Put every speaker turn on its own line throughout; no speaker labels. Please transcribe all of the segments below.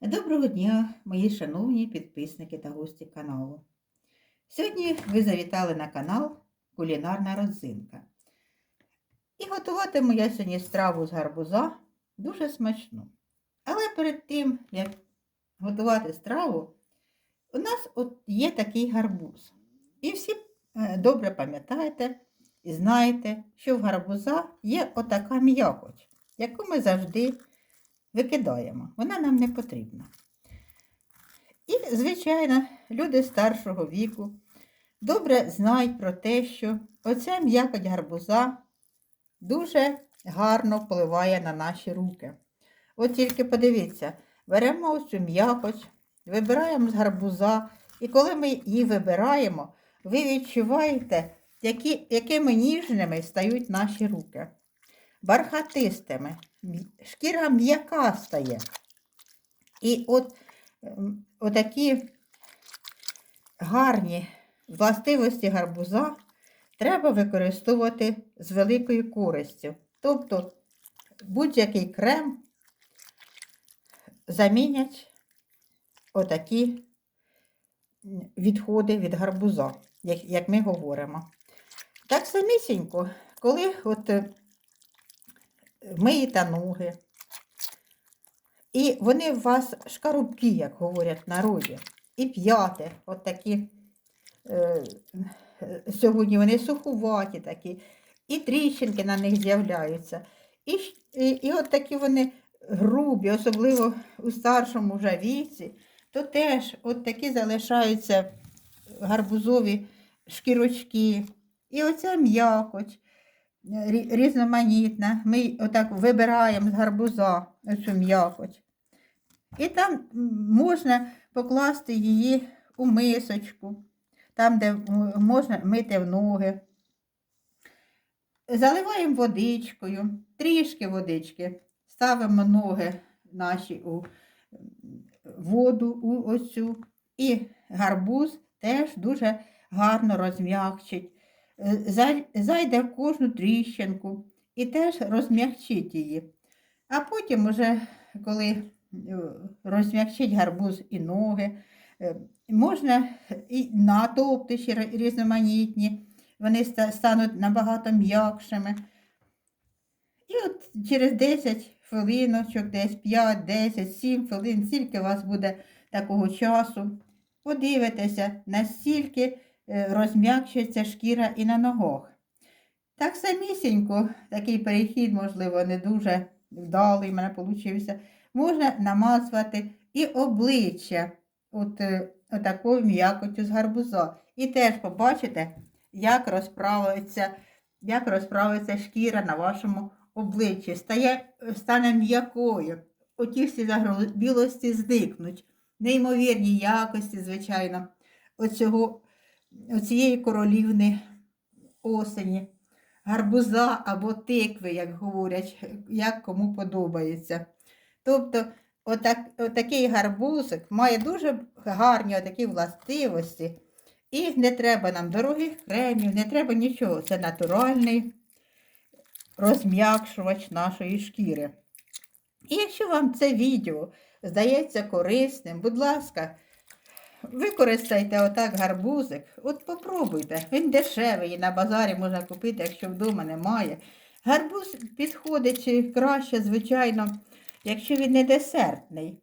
Доброго дня, мої шановні підписники та гості каналу. Сьогодні ви завітали на канал Кулінарна родзинка. І готуватиму я сьогодні страву з гарбуза дуже смачну. Але перед тим, як готувати страву, у нас от є такий гарбуз. І всі е, добре пам'ятаєте і знаєте, що в гарбуза є отака м'якоть, яку ми завжди викидаємо. Вона нам не потрібна. І, звичайно, люди старшого віку добре знають про те, що оця м'якоть гарбуза дуже гарно впливає на наші руки. От тільки подивіться, беремо ось цю м'якоть, вибираємо з гарбуза, і коли ми її вибираємо, ви відчуваєте, які, якими ніжними стають наші руки. Бархатистими, шкіра м'яка стає. І от ем, отакі гарні властивості гарбуза треба використовувати з великою користю. Тобто будь-який крем замінять отакі відходи від гарбуза, як, ми говоримо. Так самісінько, коли от миєте ноги, і вони у вас шкарубки, як говорять в народі, і п'яте, от такі, е, сьогодні вони сухуваті такі, і тріщинки на них з'являються. І, і, і от такі вони грубі, особливо у старшому вже віці, то теж от такі залишаються гарбузові шкірочки. І оця м'якоть різноманітна. Ми отак вибираємо з гарбуза оцю м'якоть. І там можна покласти її у мисочку, там, де можна мити в ноги. Заливаємо водичкою, трішки водички, ставимо ноги наші у воду у оцю. І гарбуз теж дуже гарно розм'якчить. Зай- Зайде в кожну тріщинку і теж розм'якчить її. А потім, уже, коли е, розм'якчить гарбуз і ноги, е, можна і натовпти ще різноманітні, вони стануть набагато м'якшими. І от через 10 хвилиночок, десь 5, 10, 7 хвилин, скільки у вас буде такого часу, подивитеся, настільки е, розм'якшиться шкіра і на ногах. Так самісінько, такий перехід, можливо, не дуже вдалий мене получився, можна намазувати і обличчя от, е, отакою м'якотю з гарбуза. І теж побачите, як розправиться, як розправиться шкіра на вашому обличчі. Стає, стане м'якою. Оті всі загрозбілості зникнуть. Неймовірні якості, звичайно, оцього, оцієї королівни осені гарбуза або тикви, як говорять, як кому подобається. Тобто, отак, отакий гарбузик має дуже гарні отакі властивості. І не треба нам дорогих кремів, не треба нічого. Це натуральний розм'якшувач нашої шкіри. І якщо вам це відео здається корисним, будь ласка, Використайте отак гарбузик, от попробуйте. Він дешевий і на базарі можна купити, якщо вдома немає. Гарбуз підходить краще, звичайно, якщо він не десертний.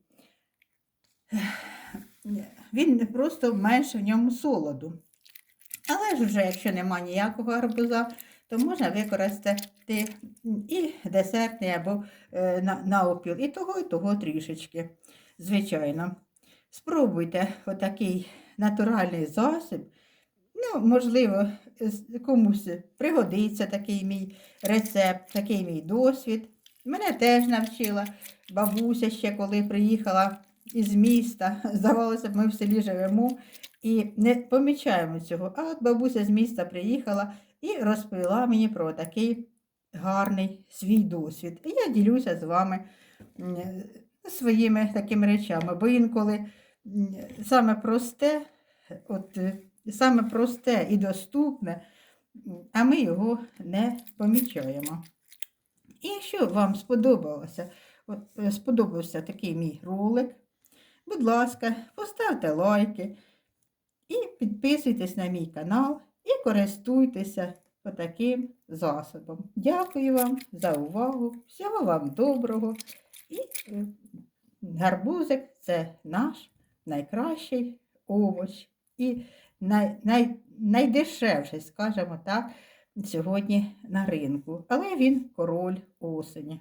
Він просто менше в ньому солоду. Але ж вже, якщо немає ніякого гарбуза, то можна використати і десертний або е, на, на опіл. І того, і того трішечки, звичайно. Спробуйте отакий натуральний засіб. Ну, можливо, комусь пригодиться такий мій рецепт, такий мій досвід. Мене теж навчила бабуся ще, коли приїхала із міста. Здавалося б, ми в селі живемо і не помічаємо цього. А от бабуся з міста приїхала і розповіла мені про такий гарний свій досвід. І я ділюся з вами своїми такими речами, бо інколи саме просте, от, саме просте і доступне, а ми його не помічаємо. І якщо вам сподобалося, от, е, сподобався такий мій ролик, будь ласка, поставте лайки і підписуйтесь на мій канал і користуйтеся отаким засобом. Дякую вам за увагу. Всього вам доброго. І е, гарбузик це наш найкращий овоч. І най, най, найдешевший, скажімо так, сьогодні на ринку. Але він король осені.